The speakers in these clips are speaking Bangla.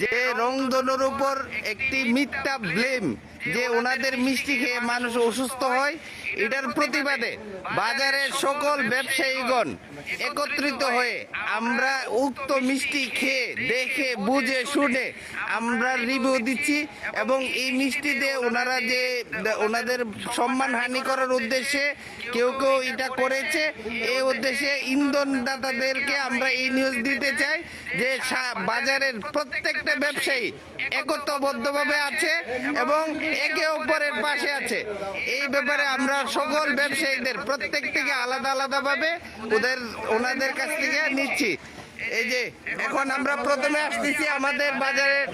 যে রংধনুর উপর একটি মিথ্যা ব্লেম যে ওনাদের মিষ্টি খেয়ে মানুষ অসুস্থ হয়, এটার প্রতিবাদে বাজারের সকল ব্যবসায়ীগণ একত্রিত হয়ে আমরা উক্ত মিষ্টি খেয়ে দেখে, বুঝে, শুনে আমরা রিভিউ দিচ্ছি এবং এই মিষ্টি দিয়ে ওনারা যে, ওনাদের সম্মান হানি করার উদ্দেশ্যে কেউ কেউ এটা করেছে, এই উদ্দেশ্যে ইন্ধনদাতাদেরকে আমরা এই নিউজ দিতে চাই যে বাজারের প্রত্যেকটা ব্যবসায়ী একত্রবদ্ধভাবে আছে এবং একে অপরের পাশে আছে। এই ব্যাপারে আমরা সকল ব্যবসায়ীদের প্রত্যেক থেকে আলাদা আলাদাভাবে ওদের, ওনাদের কাছ থেকে নিচ্ছি। এই যে, এখন আমরা প্রথমে আসতেছি আমাদের বাজারের,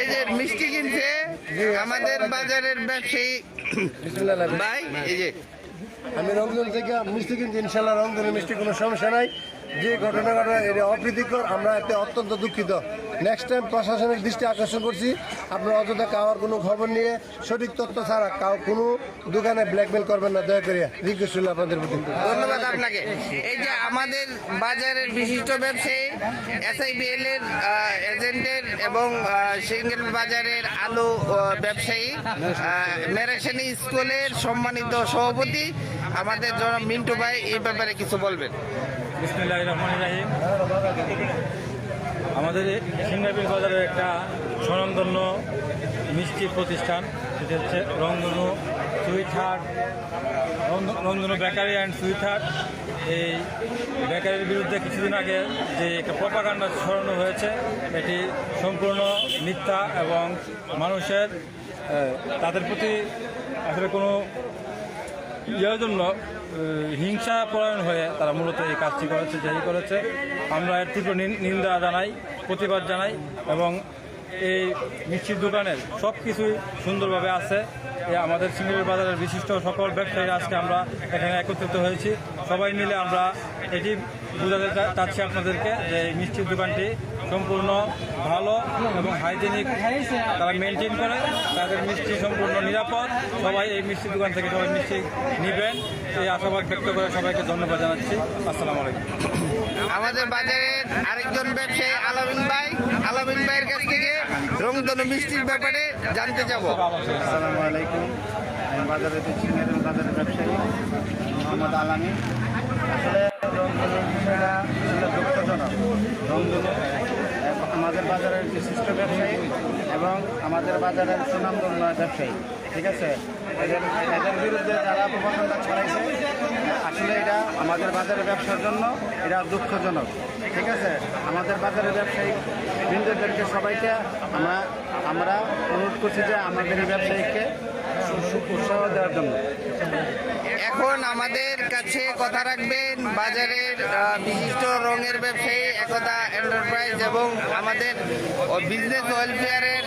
এই যে মিষ্টি কিনছে আমাদের বাজারের ব্যবসায়ী। ভাই, এই যে। আমি রংধন থেকে মিষ্টি কিনছি, ইনশাল্লাহ রংধনের মিষ্টি কোনো সমস্যা নাই। যে ঘটনা ঘটনা এটা অপ্রীতিকর, আমরা এতে অত্যন্ত দুঃখিত। নেক্সট টাইম প্রশাসনের দৃষ্টি আকর্ষণ করছি, আপনারা অযথা কাওয়ার কোনো খবর নিয়ে সঠিক তথ্য ছাড়া কাউ কোনো দোকানে ব্ল্যাকমেল করবেন না, দয়া করে রিকোয়েস্ট আপনাদের প্রতি। ধন্যবাদ আপনাকে। এই যে আমাদের বাজারের বিশিষ্ট ব্যবসায়ী এসআইবিএল এর এজেন্টের এবং সিঙ্গেল বাজারের আলু ব্যবসায়ী মেরেশানি স্কুলের সম্মানিত সভাপতি, আমাদের জনাব মিন্টু ভাই এই ব্যাপারে কিছু বলবেন। আমাদের এই বাজারের একটা স্বনামধন্য মিষ্টি প্রতিষ্ঠান, সেটা হচ্ছে রংধনু সুইট হার্ট। রং- রংধনু বেকারি অ্যান্ড সুইট হার্ট। এই বেকারির বিরুদ্ধে কিছুদিন আগে যে একটা প্রপাগান্ডা ছড়ানো হয়েছে, এটি সম্পূর্ণ মিথ্যা এবং মানুষের তাদের প্রতি আসলে কোনো ইয়ের জন্য হিংসা পরায়ণ হয়ে তারা মূলত এই কাজটি করেছে, যেই করেছে। আমরা এর তীব্র নিন- নিন্দা জানাই, প্রতিবাদ জানাই এবং এই মিষ্টির দোকানের সব কিছুই সুন্দরভাবে আছে। আমাদের সিঙ্গুর বাজারের বিশিষ্ট সকল ব্যবসায়ী আজকে আমরা এখানে একত্রিত হয়েছি। সবাই মিলে আমরা এটি বোঝাতে চাচ্ছি আপনাদেরকে যে এই মিষ্টির দোকানটি সম্পূর্ণ ভালো এবং হাইজেনিক তারা মেনটেন করে তাদের মিষ্টি সম্পূর্ণ নিরাপদ। সবাই এই মিষ্টি দোকান থেকে সবাই মিষ্টি নেবেন। এই আশাবাদ ব্যক্ত করে সবাইকে ধন্যবাদ জানাচ্ছি। আসসালামু আলাইকুম। আমাদের বাজারে আরেকজন ব্যবসায়ী আলামিন ভাই। আলামিন ভাইয়ের কাছ থেকে রংধনু মিষ্টির ব্যাপারে জানতে যাব। আসসালামু আলাইকুম। আমি বাজারে মেরুন বাজারের ব্যবসায়ী মোহাম্মদ আলামী আসলে রংধনুর বিষয়টা আসলে দুঃখজনক। রংধনু আমাদের বাজারের বিশিষ্ট ব্যবসায়ী এবং আমাদের বাজারের সুনামধন্য ব্যবসায়ী, ঠিক আছে? এদের এদের বিরুদ্ধে যারা প্রবন্ধটা ছড়াইছে আসলে এটা আমাদের বাজারের ব্যবসার জন্য এটা দুঃখজনক, ঠিক আছে? আমাদের বাজারের ব্যবসায়ী বৃন্দদেরকে সবাইকে আমরা আমরা অনুরোধ করছি যে আমাদের ব্যবসায়ীকে উৎসাহ দেওয়ার জন্য। এখন আমাদের কাছে কথা রাখবেন বাজারের বিশিষ্ট রঙের ব্যবসায়ী একতা এন্টারপ্রাইজ এবং আমাদের বিজনেস ওয়েলফেয়ারের